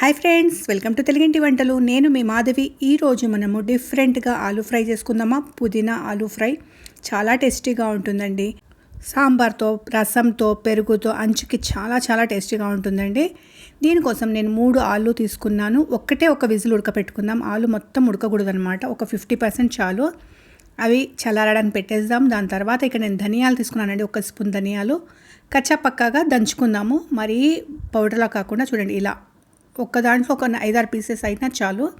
Hi friends welcome to తెలుగింటి వంటలు. నేను మీ మాధవి. ఈరోజు మనము డిఫరెంట్గా ఆలూ ఫ్రై చేసుకుందామా? పుదీనా ఆలూ ఫ్రై చాలా టేస్టీగా ఉంటుందండి. సాంబార్తో రసంతో పెరుగుతో అంచుకి చాలా చాలా టేస్టీగా ఉంటుందండి. దీనికోసం నేను మూడు ఆలు తీసుకున్నాను. ఒక్కటే ఒక విజిల్ ఉడకపెట్టుకుందాం. ఆలు మొత్తం ఉడకకూడదు అనమాట ఒక ఫిఫ్టీ పర్సెంట్ చాలు. అవి చల్లారడానికి పెట్టేద్దాం. దాని తర్వాత ఇక్కడ నేను ధనియాలు తీసుకున్నానండి. ఒక స్పూన్ ధనియాలు. కచ్చా పక్కాగా దంచుకుందాము. మరీ పౌడర్లా కాకుండా చూడండి ఇలా. ఒక్క దాంట్లో ఒక ఐదారు పీసెస్ అయినా చాలు.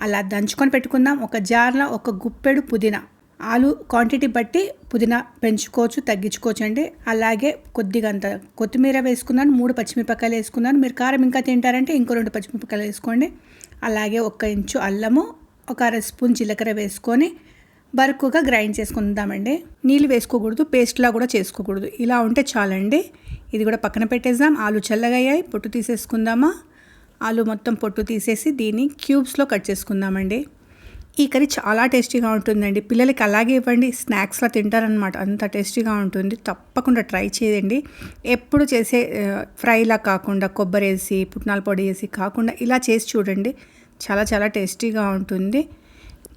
అలా దంచుకొని పెట్టుకుందాం. ఒక జార్లో ఒక గుప్పెడు పుదీనా. ఆలు క్వాంటిటీ బట్టి పుదీనా పెంచుకోవచ్చు తగ్గించుకోవచ్చు అండి. అలాగే కొద్దిగా అంత కొత్తిమీర వేసుకున్నాను మూడు పచ్చిమిరపకాయలు వేసుకున్నాను. మీరు కారం ఇంకా తింటారంటే ఇంకో రెండు పచ్చిమిరపకాయలు వేసుకోండి. అలాగే ఒక ఇంచు అల్లము ఒక అర స్పూన్ జీలకర్ర వేసుకొని బరుకుగా గ్రైండ్ చేసుకుందామండి. నీళ్ళు వేసుకోకూడదు పేస్ట్లా కూడా చేసుకోకూడదు. ఇలా ఉంటే చాలండి. ఇది కూడా పక్కన పెట్టేద్దాం. ఆలు చల్లగా అయ్యాయి పొట్టు తీసేసుకుందామా? ఆలు మొత్తం పొట్టు తీసేసి దీన్ని క్యూబ్స్లో కట్ చేసుకుందామండి. ఈ కర్రీ చాలా టేస్టీగా ఉంటుందండి. పిల్లలకి అలాగే ఇవ్వండి. స్నాక్స్లో తింటారనమాట అంత టేస్టీగా ఉంటుంది. తప్పకుండా ట్రై చేయండి. ఎప్పుడు చేసే ఫ్రైలా కాకుండా కొబ్బరి వేసి పుట్నాల పొడి వేసి కాకుండా ఇలా చేసి చూడండి. చాలా చాలా టేస్టీగా ఉంటుంది.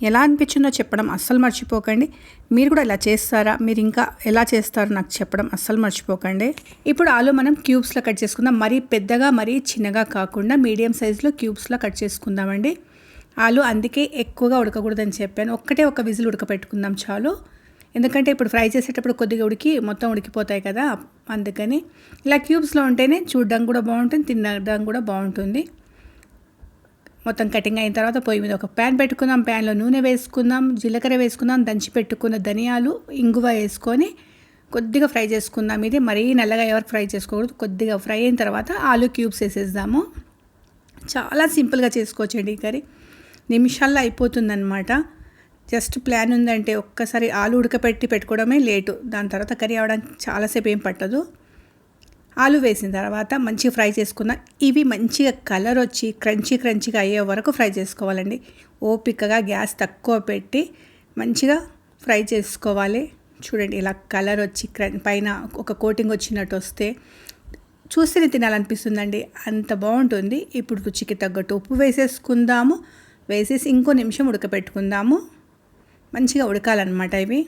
ఎలా అనిపించిందో చెప్పడం అస్సలు మర్చిపోకండి. మీరు కూడా ఇలా చేస్తారా? మీరు ఇంకా ఎలా చేస్తారో? నాకు చెప్పడం అస్సలు మర్చిపోకండి. ఇప్పుడు ఆలు మనం క్యూబ్స్లో కట్ చేసుకుందాం. మరీ పెద్దగా మరీ చిన్నగా కాకుండా మీడియం సైజులో క్యూబ్స్లో కట్ చేసుకుందామండి. ఆలు అందుకే ఎక్కువగా ఉడకకూడదని చెప్పాను. ఒక్కటే ఒక విజిల్ ఉడకపెట్టుకుందాం చాలు. ఎందుకంటే ఇప్పుడు ఫ్రై చేసేటప్పుడు కొద్దిగా ఉడికి మొత్తం ఉడికిపోతాయి కదా. అందుకని ఇలా క్యూబ్స్లో ఉంటేనే చూడడం కూడా బాగుంటుంది తినడం కూడా బాగుంటుంది. మొత్తం కటింగ్ అయిన తర్వాత పొయ్యి మీద ఒక ప్యాన్ పెట్టుకుందాం. ప్యాన్లో నూనె వేసుకుందాం జీలకర్ర వేసుకుందాం దంచి పెట్టుకున్న ధనియాలు ఇంగువ వేసుకొని కొద్దిగా ఫ్రై చేసుకుందాం. ఇది మరీ నల్లగా ఎవరు ఫ్రై చేసుకోకూడదు. కొద్దిగా ఫ్రై అయిన తర్వాత ఆలు క్యూబ్స్ వేసేద్దాము. చాలా సింపుల్గా చేసుకోవచ్చండి ఈ కర్రీ. నిమిషాల్లో అయిపోతుందన్నమాట. జస్ట్ ప్లాన్ ఉందంటే ఒక్కసారి ఆలు ఉడకపెట్టి పెట్టుకోవడమే లేటు. దాని తర్వాత కర్రీ అవడానికి చాలాసేపు ఏం పట్టదు. ఆలు వేసిన తర్వాత మంచిగా ఫ్రై చేసుకున్న ఇవి మంచిగా కలర్ వచ్చి క్రంచీ క్రంచీగా అయ్యే వరకు ఫ్రై చేసుకోవాలండి. ఓపికగా గ్యాస్ తక్కువ పెట్టి మంచిగా ఫ్రై చేసుకోవాలి. చూడండి ఇలా కలర్ వచ్చి పైన ఒక కోటింగ్ వచ్చినట్టు వస్తే చూస్తేనే తినాలనిపిస్తుందండి. అంత బాగుంటుంది. ఇప్పుడు రుచికి తగ్గట్టు ఉప్పు వేసేసుకుందాము. వేసేసి ఇంకో నిమిషం ఉడకపెట్టుకుందాము. మంచిగా ఉడకాలన్నమాట ఇవి.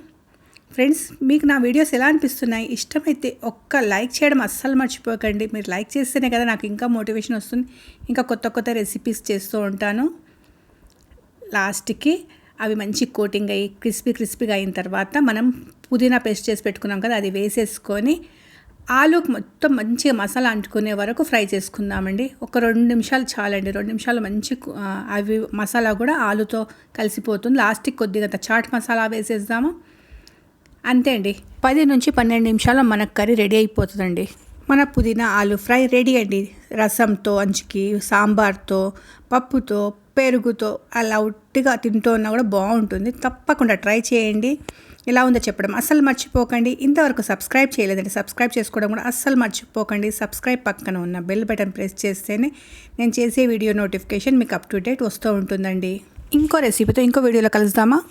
ఫ్రెండ్స్ మీకు నా వీడియోస్ ఎలా అనిపిస్తున్నాయి? ఇష్టమైతే ఒక్క లైక్ చేయడం అస్సలు మర్చిపోకండి. మీరు లైక్ చేస్తేనే కదా నాకు ఇంకా మోటివేషన్ వస్తుంది. ఇంకా కొత్త కొత్త రెసిపీస్ చేస్తూ ఉంటాను. లాస్ట్కి అవి మంచి కోటింగ్ అయ్యి క్రిస్పీ క్రిస్పీగా అయిన తర్వాత మనం పుదీనా పేస్ట్ చేసి పెట్టుకున్నాం కదా అది వేసేసుకొని ఆలు మొత్తం మంచిగా మసాలా అంటుకునే వరకు ఫ్రై చేసుకుందామండి. ఒక రెండు నిమిషాలు చాలండి. రెండు నిమిషాలు మంచి అవి మసాలా కూడా ఆలుతో కలిసిపోతుంది. లాస్ట్కి కొద్దిగా చాట్ మసాలా వేసేద్దాము. అంతే అండి. పది నుంచి పన్నెండు నిమిషాల్లో మన కర్రీ రెడీ అయిపోతుందండి. మన పుదీనా ఆలు ఫ్రై రెడీ అండి. రసంతో అంచుకి సాంబార్తో పప్పుతో పెరుగుతో అలా ఉట్టిగా తింటూ ఉన్నా కూడా బాగుంటుంది. తప్పకుండా ట్రై చేయండి. ఎలా ఉందో చెప్పడం అస్సలు మర్చిపోకండి. ఇంతవరకు సబ్స్క్రైబ్ చేయలేదండి. సబ్స్క్రైబ్ చేసుకోవడం కూడా అస్సలు మర్చిపోకండి. సబ్స్క్రైబ్ పక్కన ఉన్న బెల్ బటన్ ప్రెస్ చేస్తేనే నేను చేసే వీడియో నోటిఫికేషన్ మీకు అప్ టు డేట్ వస్తూ ఉంటుందండి. ఇంకో రెసిపీతో ఇంకో వీడియోలో కలుద్దామా?